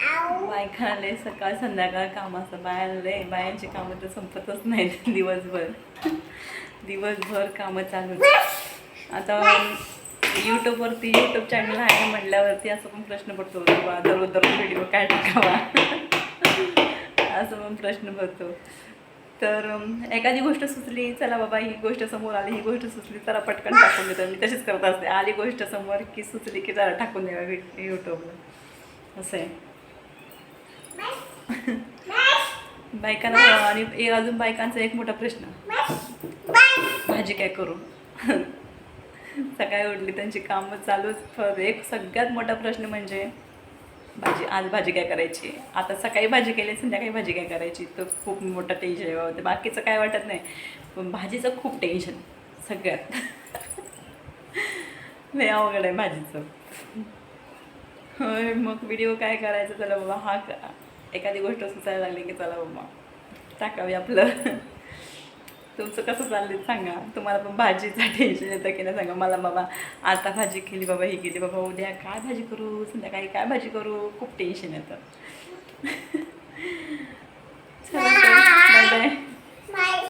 बायकाला सकाळ संध्याकाळ काम असतं बायाला बायांची कामं तर संपतच नाहीत दिवसभर. दिवसभर कामं चालू आता यूट्यूबवरती यूट्यूब चॅनल आहे म्हटल्यावरती असं पण प्रश्न पडतो बाबा दररोज दररोज व्हिडिओ काय टाकावा? असं पण प्रश्न पडतो. तर एखादी गोष्ट सुचली चला बाबा ही गोष्ट समोर आली ही गोष्ट सुचली चला पटकन टाकून देतो. मी तशीच करत असते. आली गोष्ट समोर की सुचली की चला टाकून द्यावा यूट्यूबला असं आहे. बायकांना आणि एक अजून बायकांचा एक मोठा प्रश्न. भाजी काय करू? सकाळी उठली त्यांची कामं चालूच. एक सगळ्यात मोठा प्रश्न म्हणजे भाजी आज भाजी काय करायची? आता सकाळी भाजी केली संध्याकाळी भाजी काय करायची? तो खूप मोठा टेन्शन आहे बाबा. ते बाकीचं काय वाटत नाही. पण भाजीचं खूप टेन्शन सगळ्यात. लय अवघड आहे भाजीचं. होय मग व्हिडिओ काय करायचं? चला बाबा हा एखादी गोष्ट सुचायला लागली की चला बाबा टाकावी आपलं. तुमचं कसं चाललं सांगा. तुम्हाला पण भाजीचं टेन्शन येतं की नाही सांगा. मला बाबा आता भाजी केली बाबा ही केली बाबा उद्या काय भाजी करू? संध्याकाळी काय भाजी करू? खूप टेन्शन येतं.